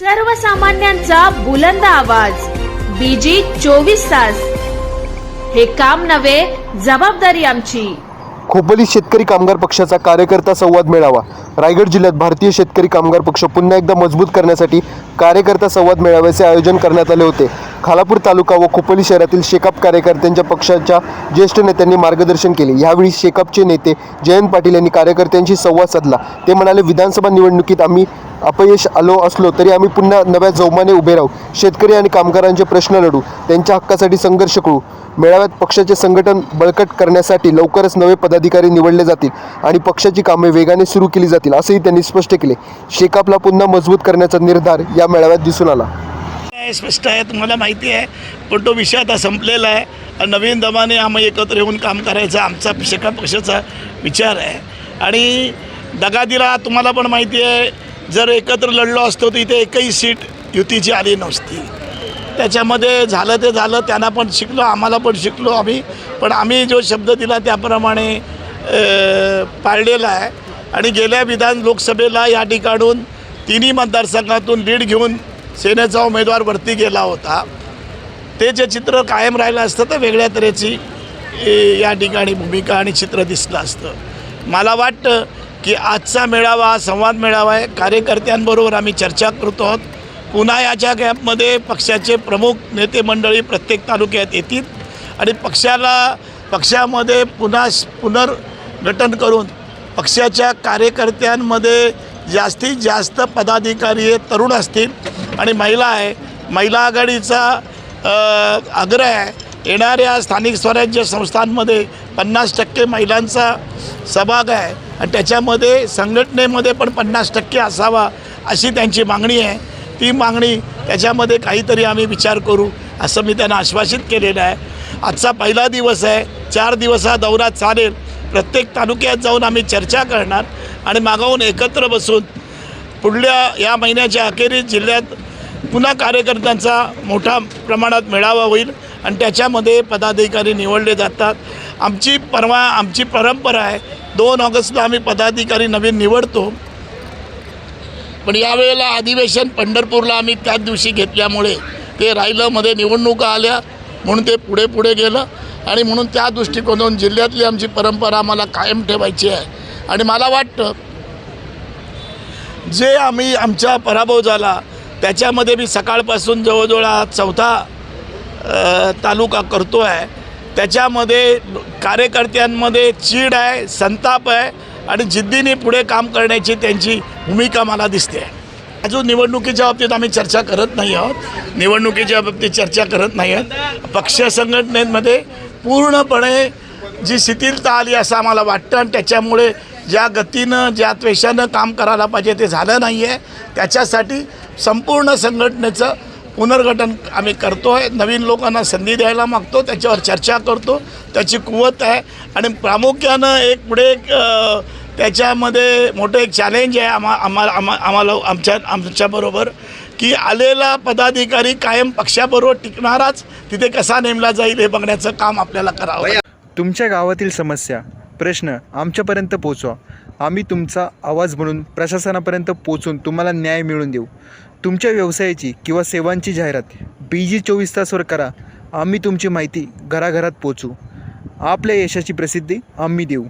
सर्वसामान्यांचा बुलंद आवाज. बीजी चोवीस तास. हे काम नव्हे जबाबदारी आमची. खोपोली शेतकरी कामगार पक्षाचा कार्यकर्ता संवाद मेळावा. रायगड जिल्ह्यात भारतीय शेतकरी कामगार पक्ष पुन्हा एकदा मजबूत करण्यासाठी कार्यकर्ता संवाद मेळाव्याचे आयोजन करण्यात आले होते. खालापूर तालुका व खोपोली शहरातील शेकाप कार्यकर्त्यांच्या पक्षाच्या ज्येष्ठ नेत्यांनी मार्गदर्शन केले. यावेळी शेकापचे नेते जयंत पाटील यांनी कार्यकर्त्यांशी संवाद साधला. ते म्हणाले विधानसभा निवडणुकीत आम्ही अपयश आलो असलो तरी आम्ही पुन्हा नव्या जोमाने उभे राहू. शेतकरी आणि कामगारांचे प्रश्न लढू. त्यांच्या हक्कासाठी संघर्ष करू. मेळाव्यात पक्षाचे संघटन बळकट करण्यासाठी लवकरच नवे पदाधिकारी निवडले जातील आणि पक्षाची कामे वेगाने सुरू केली जातील असंही त्यांनी स्पष्ट केले. शेकापला पुन्हा मजबूत करण्याचा निर्धार या मेळाव्यात दिसून आला. आहे स्पष्ट आहे तुम्हाला माहिती आहे. पण तो विषय आता संपलेला आहे. आणि नवीन दमाने आम्ही एकत्र येऊन काम करायचं आमचा शेका पक्षाचा विचार आहे. आणि दगा दिला तुम्हाला पण माहिती आहे जर एकत्र लढलो असतो तर इथे एकही सीट युतीची आली नसती. त्याच्यामध्ये झालं ते झालं त्यांना पण शिकलो आम्हाला पण शिकलो आम्ही. पण आम्ही जो शब्द दिला त्याप्रमाणे पाळलेला आहे. आणि गेल्या विधान लोकसभेला या ठिकाणून तिन्ही मतदारसंघातून लीड घेऊन सेनेचा उमेदवार वरती गेला होता. ते जे चित्र कायम राहिलं असतं तर वेगळ्या तऱ्हेची या ठिकाणी भूमिका आणि चित्र दिसलं असतं. मला वाटतं की आजचा मेळावा हा संवाद मेळावा आहे. कार्यकर्त्यांबरोबर आम्ही चर्चा करतो आहोत. पुन्हा याच्या गॅपमध्ये पक्षाचे प्रमुख नेते मंडळी प्रत्येक तालुक्यात येतील आणि पक्षाला पक्षामध्ये पुन्हा पुनर्गटन पुनर्गठन करून पक्षाच्या कार्यकर्त्यांमध्ये जास्तीत जास्त पदाधिकारी हे तरुण असतील आणि महिला आहे. महिला आघाडीचा आग्रह आहे. येणाऱ्या स्थानिक स्वराज्य संस्थांमध्ये पन्नास टक्के महिलांचा सहभाग आहे. आणि त्याच्यामध्ये संघटनेमध्ये पण पन्नास टक्के असावा अशी त्यांची मागणी आहे. ती मागणी त्याच्यामध्ये काहीतरी आम्ही विचार करू असं मी त्यांना आश्वासित केलेलं आहे. आजचा पहिला दिवस आहे. चार दिवस हा दौरा चालेल. प्रत्येक तालुक्यात जाऊन आम्ही चर्चा करणार आणि मागाहून एकत्र बसून पुढल्या या महिन्याच्या अखेरीस जिल्ह्यात पुन्हा कार्यकर्त्यांचा मोठा प्रमाणात मेळावा होईल आणि त्याच्यामध्ये पदाधिकारी निवडले जातात. आमची परवा आमची परंपरा आहे दोन ऑगस्टला आम्ही पदाधिकारी नवीन निवडतो. पण यावेळेला अधिवेशन पंढरपूरला आम्ही त्याच दिवशी घेतल्यामुळे ते राहिलं मध्ये निवडणुका आल्या. म्हणून ते पुढे पुढे गेलं. आणि म्हणून त्या दृष्टिकोनातून जिल्ह्यातली आमची परंपरा आम्हाला कायम ठेवायची आहे. आणि मला वाटतं जे आम्ही आमचा पराभव झाला त्याच्यामध्ये मी सकाळपासून जवळजवळ हा चौथा तालुका करतो आहे त्याच्यामध्ये कार्यकर्त्यांमध्ये चीड आहे संताप आहे आणि जिद्दीने पुढे काम करण्याची त्यांची भूमिका मला दिसते. आहे अजून निवडणुकीच्या बाबतीत आम्ही चर्चा करत नाही आहोत निवडणुकीच्या बाबतीत चर्चा करत नाही आहोत पक्ष संघटनेमध्ये पूर्णपणे जी शिथिलता आली असं आम्हाला वाटतं आणि त्याच्यामुळे ज्या गतीनं ज्या त्वेषानं काम करायला पाहिजे ते झालं नाही आहे त्याच्यासाठी संपूर्ण संघटनेचं पुनर्गठन आम्ही करतो आहे नवीन लोकांना संधी द्यायला मागतो त्याच्यावर चर्चा करतो त्याची कुवत आहे. आणि प्रामुख्यानं एक पुढे एक त्याच्यामध्ये मोठं एक चॅलेंज आहे आम्हा आम्हाला आम्हा आम्हाला आमच्या आमच्याबरोबर की आलेला पदाधिकारी कायम पक्षाबरोबर टिकणाराच तिथे कसा नेमला जाईल हे बघण्याचं काम आपल्याला करावं तुमच्या गावातील समस्या प्रश्न आमच्यापर्यंत पोचवा. आम्ही तुमचा आवाज म्हणून प्रशासनापर्यंत पोचून तुम्हाला न्याय मिळवून देऊ. तुमच्या व्यवसायाची किंवा सेवांची जाहिरात बी जी चोवीस तासवर करा. आम्ही तुमची माहिती घराघरात पोचू. आपल्या यशाची प्रसिद्धी आम्ही देऊ.